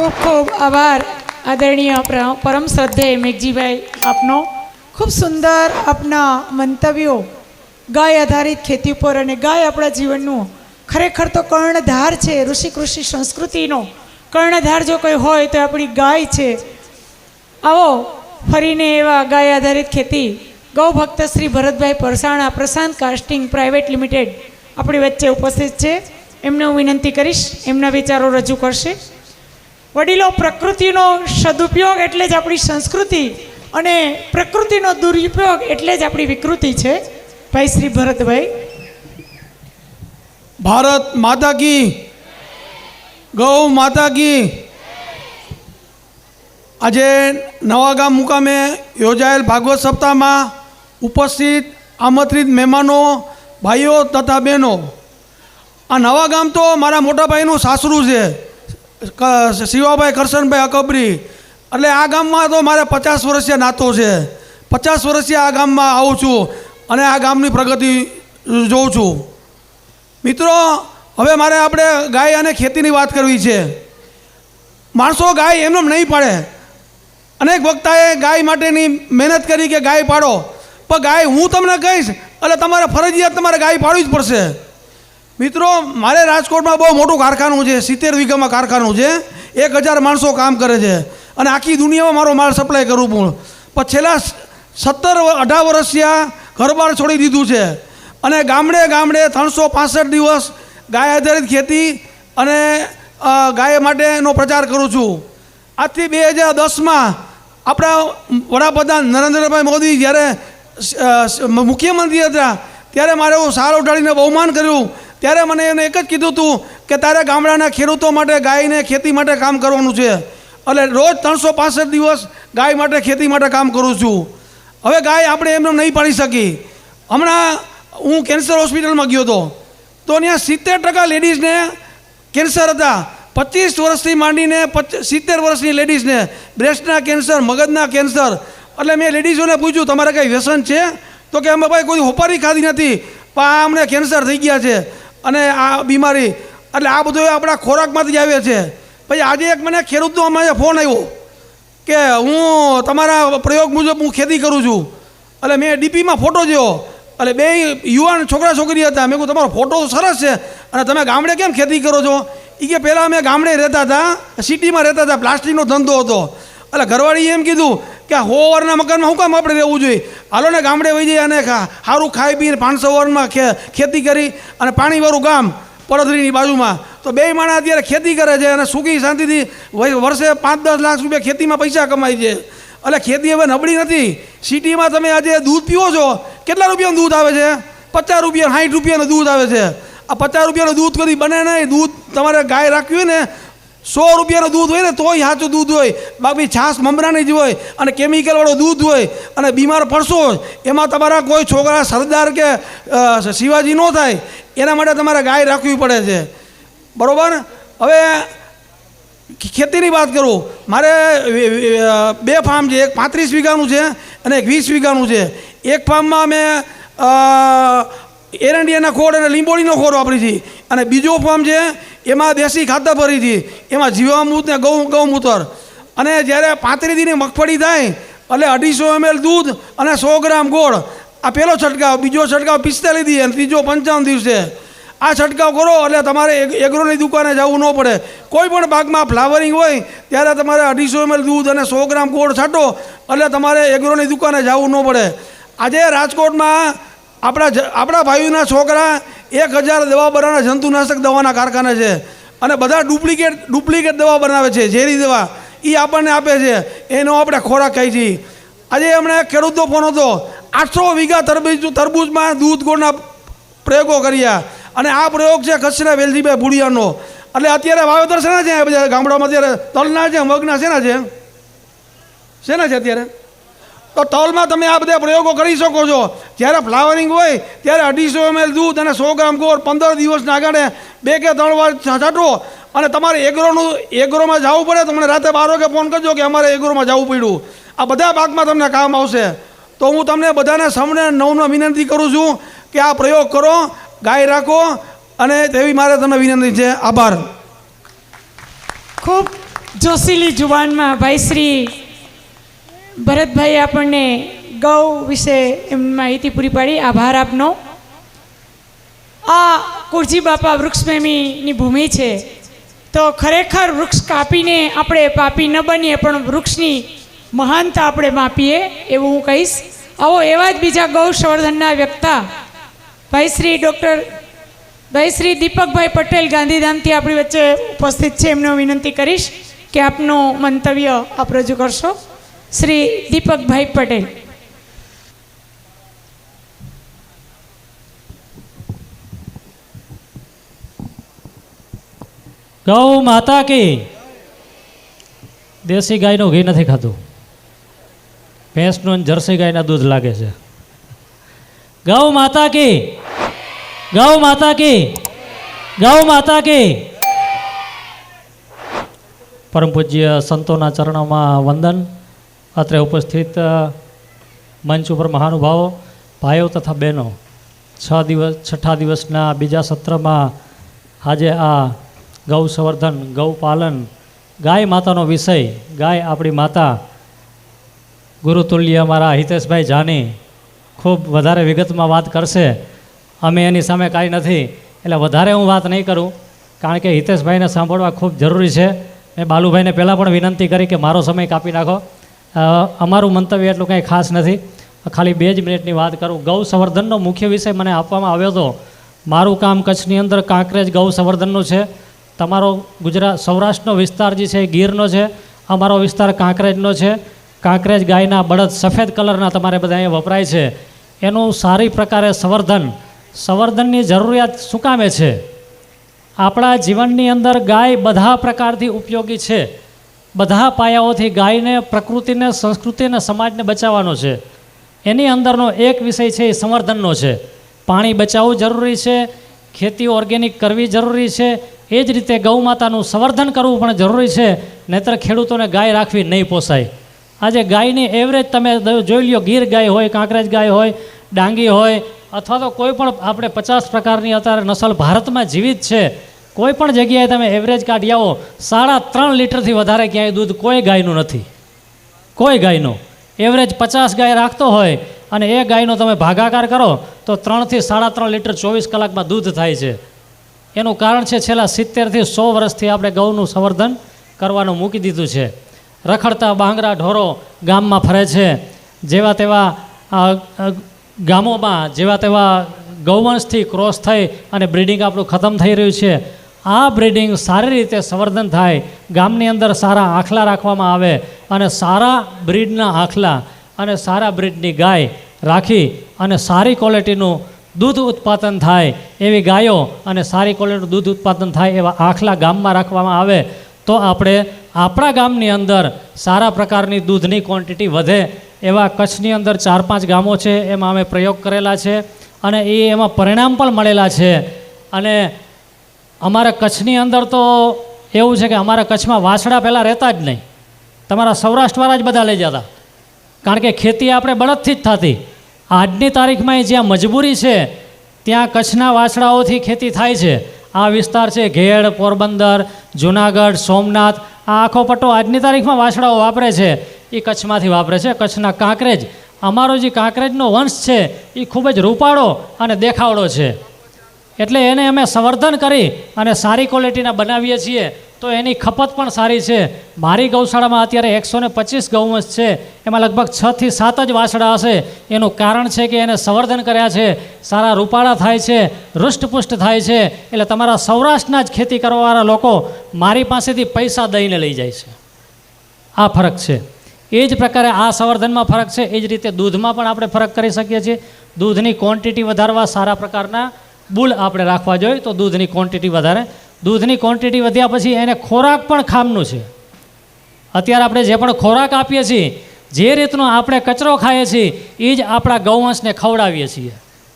ખૂબ ખૂબ આભાર, આદરણીય પ્ર- પરમ શ્રદ્ધેય મેઘજીભાઈ આપનો. ખૂબ સુંદર આપના મંતવ્યો, ગાય આધારિત ખેતી ઉપર અને ગાય આપણા જીવનનું ખરેખર તો કર્ણધાર છે ઋષિ કૃષિ સંસ્કૃતિનો. કર્ણધાર જો કોઈ હોય તો આપણી ગાય છે. આવો ફરીને એવા ગાય આધારિત ખેતી ગૌ ભક્ત Shri Bharatbhai Parsana Prashant casting private limited આપણી વચ્ચે ઉપસ્થિત છે. એમને હું વિનંતી કરીશ, એમના વિચારો રજૂ કરશે. વડીલો પ્રકૃતિનો સદુપયોગ એટલે જ આપણી સંસ્કૃતિ અને પ્રકૃતિનો દુરુપયોગ એટલે જ આપણી વિકૃતિ છે. ભાઈ શ્રી ભરતભાઈ. ભારત માતા કી. ગૌ માતા કી. આજે નવાગામ મુકામે યોજાયેલ ભાગવત સપ્તાહમાં ઉપસ્થિત આમંત્રિત મહેમાનો, ભાઈઓ તથા બહેનો. આ નવાગામ તો મારા મોટા ભાઈનું સાસરું છે. શિવાભાઈ કરશનભાઈ અકબરી. એટલે આ ગામમાં તો મારે પચાસ વર્ષીય નાતો છે. પચાસ વર્ષીય આ ગામમાં આવું છું અને આ ગામની પ્રગતિ જોઉં છું. મિત્રો, હવે મારે આપણે ગાય અને ખેતીની વાત કરવી છે. માણસો ગાય એમને નહીં પાડે. અનેક વક્તાએ ગાય માટેની મહેનત કરી કે ગાય પાડો. પણ ગાય હું તમને કહીશ, એટલે તમારે ફરજિયાત તમારે ગાય પાડવી જ પડશે. મિત્રો, મારે રાજકોટમાં બહુ મોટું કારખાનું છે, સિત્તેર વીઘામાં કારખાનું છે. એક હજાર માણસો કામ કરે છે. અને આખી દુનિયામાં મારો માલ સપ્લાય કરું પણ છેલ્લા સત્તર અઢાર વર્ષથી ઘરબાર છોડી દીધું છે. અને ગામડે ગામડે ત્રણસો પાસઠ દિવસ ગાય આધારિત ખેતી અને ગાય માટેનો પ્રચાર કરું છું. આજથી બે હજાર દસમાં આપણા વડાપ્રધાન નરેન્દ્રભાઈ મોદી જ્યારે મુખ્યમંત્રી હતા, ત્યારે મારે હું સાર ઉઠાડીને બહુમાન કર્યું. ત્યારે મને એને એક જ કીધું હતું કે તારે ગામડાના ખેડૂતો માટે ગાયને ખેતી માટે કામ કરવાનું છે. એટલે રોજ ત્રણસો પાસઠ દિવસ ગાય માટે ખેતી માટે કામ કરું છું. હવે ગાય આપણે એમને નહીં પાડી શકી. હમણાં હું કેન્સર હોસ્પિટલમાં ગયો હતો. તો ત્યાં સિત્તેર ટકા લેડીઝને કેન્સર હતા. પચીસ વર્ષથી માંડીને સિત્તેર વર્ષની લેડીઝને બ્રેસ્ટના કેન્સર, મગજના કેન્સર. એટલે મેં લેડીઝોને પૂછ્યું, તમારે કંઈ વ્યસન છે? તો કે, અમે ભાઈ કોઈ હોપારી ખાધી નથી. પણ આ અમને કેન્સર થઈ ગયા છે. અને આ બીમારી. એટલે આ બધું આપણા ખોરાકમાંથી જ આવે છે. પછી આજે એક મને ખેડૂતનો અમારે ફોન આવ્યો કે હું તમારા પ્રયોગ મુજબ હું ખેતી કરું છું. એટલે મેં ડીપીમાં ફોટો જોયો. એટલે બે યુવાન છોકરા છોકરી હતા. મેં કહું તમારો ફોટો સરસ છે. અને તમે ગામડે કેમ ખેતી કરો છો? એ કે, પહેલાં અમે ગામડે રહેતા હતા. સિટીમાં રહેતા હતા. પ્લાસ્ટિકનો ધંધો હતો. એટલે ઘરવાળીએ એમ કીધું કે હો વરના મકાનમાં શું કામ આપણે રહેવું જોઈએ? હાલો ને ગામડે વહી જઈએ અને સારું ખાઈ પીને પાંચસો વારમાં ખેતી કરી અને પાણીવાળું ગામ પડોદરીની બાજુમાં. તો બે માણસ અત્યારે ખેતી કરે છે અને સુખી શાંતિથી વર્ષે પાંચ દસ લાખ રૂપિયા ખેતીમાં પૈસા કમાય છે. એટલે ખેતી હવે નબળી નથી. સિટીમાં તમે આજે દૂધ પીવો છો, કેટલા રૂપિયાનું દૂધ આવે છે? પચાસ રૂપિયા સાઠ રૂપિયાનું દૂધ આવે છે. આ પચાસ રૂપિયાનું દૂધ કદી બને નહીં. દૂધ તમારે ગાય રાખવી ને સો રૂપિયાનું દૂધ હોય ને તોય સાચું દૂધ હોય. બાકી છાશ મમરાની જ હોય અને કેમિકલવાળું દૂધ હોય અને બીમાર પડશો એમાં તમારા કોઈ છોકરા સરદાર કે શિવાજી ન થાય, એના માટે તમારે ગાય રાખવી પડે છે. બરાબર? હવે ખેતીની વાત કરું. મારે બે ફાર્મ છે. એક પાંત્રીસ વીઘાનું છે અને એક વીસ વીઘાનું છે. એક ફાર્મમાં અમે એરંડિયાના ખોળ અને લીંબોળીનો ખોળ વાપરી છીએ અને બીજો ફાર્મ છે એમાં દેશી ખાતર ભરી હતી એમાં જીવામૃત ને ગૌ ગૌમૂત્ર. અને જ્યારે પાંત્રીસ દીની મગફળી થાય, એટલે અઢીસો એમએલ દૂધ અને સો ગ્રામ ગોળ. આ પહેલો છંટકાવ, બીજો છંટકાવ પિસ્તાલીસ દિવસે, અને ત્રીજો પંચાવન દિવસે. આ છંટકાવ કરો, એટલે તમારે એગ્રોની દુકાને જવું ન પડે. કોઈ પણ પાકમાં ફ્લાવરિંગ હોય, ત્યારે તમારે અઢીસો એમએલ દૂધ અને સો ગ્રામ ગોળ છાંટો, એટલે તમારે એગ્રોની દુકાને જવું ન પડે. આજે રાજકોટમાં આપણા આપણા ભાઈઓના છોકરા એક હજાર દવા બનાવવાના જંતુનાશક દવાના કારખાના છે. અને બધા ડુપ્લિકેટ ડુપ્લિકેટ દવા બનાવે છે, ઝેરી દવા. એ આપણને આપે છે. એનો આપણે ખોરાક ખાઈ છીએ. આજે હમણાં ખેડૂતો ફોન હતો. આઠસો વીઘા તરબૂજ તરબૂચમાં દૂધ ગોળના પ્રયોગો કર્યા. અને આ પ્રયોગ છે કચ્છના વેલજીભાઈ ભૂડિયાનો. એટલે અત્યારે વાવેતર શેના છે? બધા ગામડામાં અત્યારે તલના છે, મગના શેના છે? શેના છે અત્યારે? તો તલમાં તમે આ બધા પ્રયોગો કરી શકો છો. જ્યારે ફ્લાવરિંગ હોય, ત્યારે અઢીસો એમએલ દૂધ અને સો ગ્રામ ગોળ પંદર દિવસના આગળ બે કે ત્રણ વાર છાંટો અને તમારે એગ્રોનું, એગ્રોમાં જવું પડે તમને મને રાતે બાર વાગે ફોન કરજો કે અમારે એગ્રોમાં જવું પડ્યું. આ બધા પાકમાં તમને કામ આવશે. તો હું તમને બધાને સૌને નવમાં વિનંતી કરું છું કે આ પ્રયોગ કરો, ગાય રાખો અને તેવી મારે તમને વિનંતી છે. આભાર. ખૂબ જોશીલી જુવાનમાં ભાઈ શ્રી ભરતભાઈ આપણને ગૌ વિશે માહિતી પૂરી પાડી. આભાર આપનો. આ કુરજી બાપા વૃક્ષપ્રેમીની ભૂમિ છે. તો ખરેખર વૃક્ષ કાપીને આપણે પાપી ન બનીએ, પણ વૃક્ષની મહાનતા આપણે માપીએ એવું હું કહીશ. આવો એવા જ બીજા ગૌ સંવર્ધનના વ્યક્તા ભાઈ શ્રી ડૉક્ટર, ભાઈ શ્રી દીપકભાઈ પટેલ ગાંધીધામથી આપણી વચ્ચે ઉપસ્થિત છે. એમને વિનંતી કરીશ કે આપનું મંતવ્ય આપ રજૂ કરશો. શ્રી દીપકભાઈ પટેલ ગૌ માતા કે દેશી ગાયનું ઘી નથી ખાતું ભેંસનું અને જર્સી ગાયના દૂધ લાગે છે ગૌ માતા કી ગૌ માતા કી ગૌ માતા કી પરમ પૂજ્ય સંતોના ચરણોમાં વંદન અત્રે ઉપસ્થિત મંચ ઉપર મહાનુભાવો, ભાઈઓ તથા બહેનો, છ દિવસ, છઠ્ઠા દિવસના બીજા સત્રમાં આજે આ ગૌ સંવર્ધન, ગૌ પાલન, ગાય માતાનો વિષય, ગાય આપણી માતા ગુરુતુલ્ય અમારા હિતેશભાઈ જાની ખૂબ વધારે વિગતમાં વાત કરશે. અમે એની સામે કાંઈ નથી, એટલે વધારે હું વાત નહીં કરું, કારણ કે હિતેશભાઈને સાંભળવા ખૂબ જરૂરી છે. મેં બાલુભાઈને પહેલાં પણ વિનંતી કરી કે મારો સમય કાપી નાખો. અમારું મંતવ્ય એટલું કંઈ ખાસ નથી. ખાલી બે જ મિનિટની વાત કરું. ગૌ સંવર્ધનનો મુખ્ય વિષય મને આપવામાં આવ્યો હતો. મારું કામ કચ્છની અંદર કાંકરેજ ગૌ સંવર્ધનનું છે. તમારો ગુજરાત, સૌરાષ્ટ્રનો વિસ્તાર જે છે એ ગીરનો છે. અમારો વિસ્તાર કાંકરેજનો છે. કાંકરેજ ગાયના બળદ સફેદ કલરના તમારે બધા અહીંયા વપરાય છે. એનું સારી પ્રકારે સંવર્ધન. સંવર્ધનની જરૂરિયાત શું કામે છે? આપણા જીવનની અંદર ગાય બધા પ્રકારથી ઉપયોગી છે. બધા પાયાઓથી ગાયને, પ્રકૃતિને, સંસ્કૃતિને, સમાજને બચાવવાનો છે. એની અંદરનો એક વિષય છે એ સંવર્ધનનો છે. પાણી બચાવવું જરૂરી છે ખેતી ઓર્ગેનિક કરવી જરૂરી છે, એ જ રીતે ગૌ માતાનું સંવર્ધન કરવું પણ જરૂરી છે, નહીતર ખેડૂતોને ગાય રાખવી નહીં પોસાય. આજે ગાયની એવરેજ તમે જોઈ લ્યો, ગીર ગાય હોય, કાંકરેજ ગાય હોય, ડાંગી હોય, અથવા તો કોઈ પણ આપણે પચાસ પ્રકારની અત્યારે નસલ ભારતમાં જીવિત છે કોઈ પણ જગ્યાએ તમે એવરેજ કાઢી આવો, સાડા ત્રણ લીટરથી વધારે ક્યાંય દૂધ કોઈ ગાયનું નથી. કોઈ ગાયનું. એવરેજ પચાસ ગાય રાખતો હોય અને એ ગાયનો તમે ભાગાકાર કરો, તો ત્રણથી સાડા ત્રણ લીટર ચોવીસ કલાકમાં દૂધ થાય છે. એનું કારણ છે છેલ્લા સિત્તેરથી સો વર્ષથી આપણે ગૌનું સંવર્ધન કરવાનું મૂકી દીધું છે. રખડતા બાંગરા ઢોરો ગામમાં ફરે છે. જેવા તેવા ગામોમાં જેવા તેવા ગૌવંશથી ક્રોસ થઈ અને બ્રિડિંગ આપણું ખતમ થઈ રહ્યું છે. આ બ્રિડિંગ સારી રીતે સંવર્ધન થાય. ગામની અંદર સારા આખલા રાખવામાં આવે અને સારા બ્રિડના આખલા અને સારા બ્રિડની ગાય રાખી અને સારી ક્વોલિટીનું દૂધ ઉત્પાદન થાય એવી ગાયો અને સારી ક્વોલિટીનું દૂધ ઉત્પાદન થાય એવા આખલા ગામમાં રાખવામાં આવે તો આપણે આપણા ગામની અંદર સારા પ્રકારની દૂધની ક્વોન્ટિટી વધે એવા કચ્છની અંદર ચાર પાંચ ગામો છે, એમાં અમે પ્રયોગ કરેલા છે અને એ એમાં પરિણામ પણ મળેલા છે. અને અમારા કચ્છની અંદર તો એવું છે કે અમારા કચ્છમાં વાછડા પહેલાં રહેતા જ નહીં. તમારા સૌરાષ્ટ્રવાળા જ બધા લઈ જતા. કારણ કે ખેતી આપણે બળદથી જ થતી. આજની તારીખમાં જ્યાં મજબૂરી છે, ત્યાં કચ્છના વાછડાઓથી ખેતી થાય છે. આ વિસ્તાર છે ઘેડ, પોરબંદર, જુનાગઢ, સોમનાથ, આ આખો પટ્ટો આજની તારીખમાં વાછડાઓ વાપરે છે. એ કચ્છમાંથી વાપરે છે, કચ્છના કાંકરેજ. અમારો જે કાંકરેજનો વંશ છે, એ ખૂબ જ રૂપાળો અને દેખાવડો છે. એટલે એને અમે સંવર્ધન કરી અને સારી ક્વોલિટીના બનાવીએ છીએ. તો એની ખપત પણ સારી છે. મારી ગૌશાળામાં અત્યારે એકસો ને પચીસ ગૌવંશ છે. એમાં લગભગ છથી સાત જ વાછડા હશે. એનું કારણ છે કે એને સંવર્ધન કર્યા છે. સારા રૂપાળા થાય છે. હૃષ્ટપુષ્ટ થાય છે. એટલે તમારા સૌરાષ્ટ્રના જ ખેતી કરવાવાળા લોકો મારી પાસેથી પૈસા દઈને લઈ જાય છે. આ ફરક છે. એ જ પ્રકારે આ સંવર્ધનમાં ફરક છે. એ જ રીતે દૂધમાં પણ આપણે ફરક કરી શકીએ છીએ. દૂધની ક્વોન્ટિટી વધારવા સારા પ્રકારના બુલ આપણે રાખવા જોઈએ તો દૂધની ક્વોન્ટિટી વધારે. દૂધની ક્વોન્ટિટી વધ્યા પછી એને ખોરાક પણ ખામનું છે. અત્યારે આપણે જે પણ ખોરાક આપીએ છીએ, જે રીતનો આપણે કચરો ખાઈએ છીએ એ જ આપણા ગૌવંશને ખવડાવીએ છીએ.